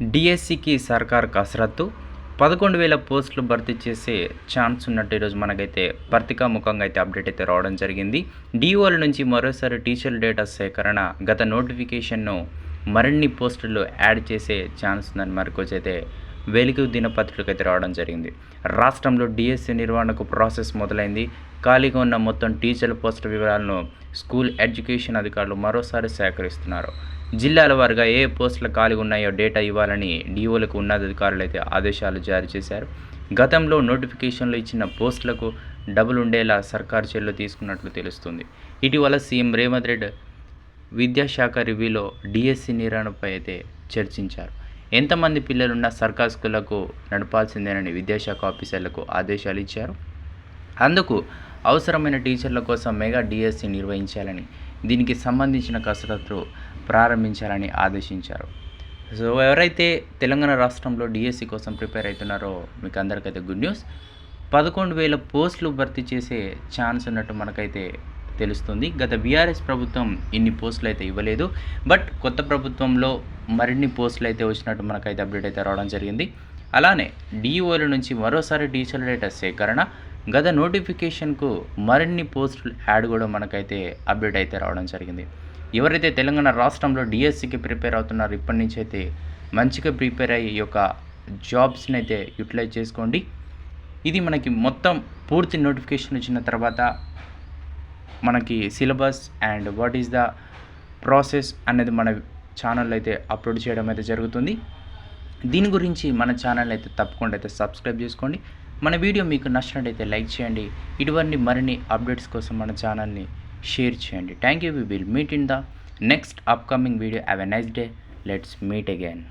డిఎస్సికి సర్కార్ కసరత్తు. పదకొండు వేల పోస్టులు భర్తీ చేసే ఛాన్స్ ఉన్నట్టు ఈరోజు మనకైతే పత్రికా ముఖంగా అయితే అప్డేట్ అయితే రావడం జరిగింది. డిఓల నుంచి మరోసారి టీచర్ డేటా సేకరణ గత నోటిఫికేషన్ను మరిన్ని పోస్టులు యాడ్ చేసే ఛాన్స్ ఉందని మరికొచ్చి అయితే వెలుగు దినపత్రికకు అయితే రావడం జరిగింది. రాష్ట్రంలో డిఎస్సి నిర్వహణకు ప్రాసెస్ మొదలైంది. ఖాళీగా ఉన్న మొత్తం టీచర్ల పోస్టుల వివరాలను స్కూల్ ఎడ్యుకేషన్ అధికారులు మరోసారి సేకరిస్తున్నారు. జిల్లాల వారుగా ఏ పోస్టుల ఖాళీ ఉన్నాయో డేటా ఇవ్వాలని డిఓలకు ఉన్నతాధికారులు అయితే ఆదేశాలు జారీ చేశారు. గతంలో నోటిఫికేషన్లు ఇచ్చిన పోస్టులకు డబుల్ ఉండేలా సర్కారు చర్యలు తీసుకున్నట్లు తెలుస్తుంది. ఇటీవల సీఎం రేవంత్ రెడ్డి విద్యాశాఖ రివ్యూలో డిఎస్సి నిర్వహణపై అయితే చర్చించారు. ఎంతమంది పిల్లలున్నా సర్కార్ స్కూళ్ళకు నడపాల్సిందేనని విద్యాశాఖ ఆఫీసర్లకు ఆదేశాలు ఇచ్చారు. అందుకు అవసరమైన టీచర్ల కోసం మెగా డిఎస్సి నిర్వహించాలని దీనికి సంబంధించిన కసరత్తు ప్రారంభించాలని ఆదేశించారు. సో ఎవరైతే తెలంగాణ రాష్ట్రంలో డిఎస్సి కోసం ప్రిపేర్ అవుతున్నారో మీకు అందరికైతే గుడ్ న్యూస్. పదకొండు వేల పోస్టులు భర్తీ చేసే ఛాన్స్ ఉన్నట్టు మనకైతే తెలుస్తుంది. గత బీఆర్ఎస్ ప్రభుత్వం ఇన్ని పోస్టులు అయితే ఇవ్వలేదు. బట్ కొత్త ప్రభుత్వంలో మరిన్ని పోస్టులు అయితే వచ్చినట్టు మనకైతే అప్డేట్ అయితే రావడం జరిగింది. అలానే డిఈఓల నుంచి మరోసారి డిజిటల్ డేటా సేకరణ గత నోటిఫికేషన్కు మరిన్ని పోస్టులు యాడ్ కూడా మనకైతే అప్డేట్ అయితే రావడం జరిగింది. ఎవరైతే తెలంగాణ రాష్ట్రంలో డిఎస్సికి ప్రిపేర్ అవుతున్నారో ఇప్పటి నుంచి అయితే మంచిగా ప్రిపేర్ అయ్యి ఈ యొక్క జాబ్స్ని అయితే యూటిలైజ్ చేసుకోండి. ఇది మనకి మొత్తం పూర్తి నోటిఫికేషన్ వచ్చిన తర్వాత మనకి syllabus and what is the process అనేది మన ఛానల్ అయితే అప్లోడ్ చేయడం అయితే జరుగుతుంది. దీని గురించి మన ఛానల్ అయితే తప్పకుండా అయితే సబ్స్క్రైబ్ చేసుకోండి. మన వీడియో మీకు నచ్చినట్టయితే లైక్ చేయండి. ఇటువంటి మరిన్ని అప్డేట్స్ కోసం మన ఛానల్ని share, change. Thank you. We will meet in the next upcoming video. Have a nice day. Let's meet again.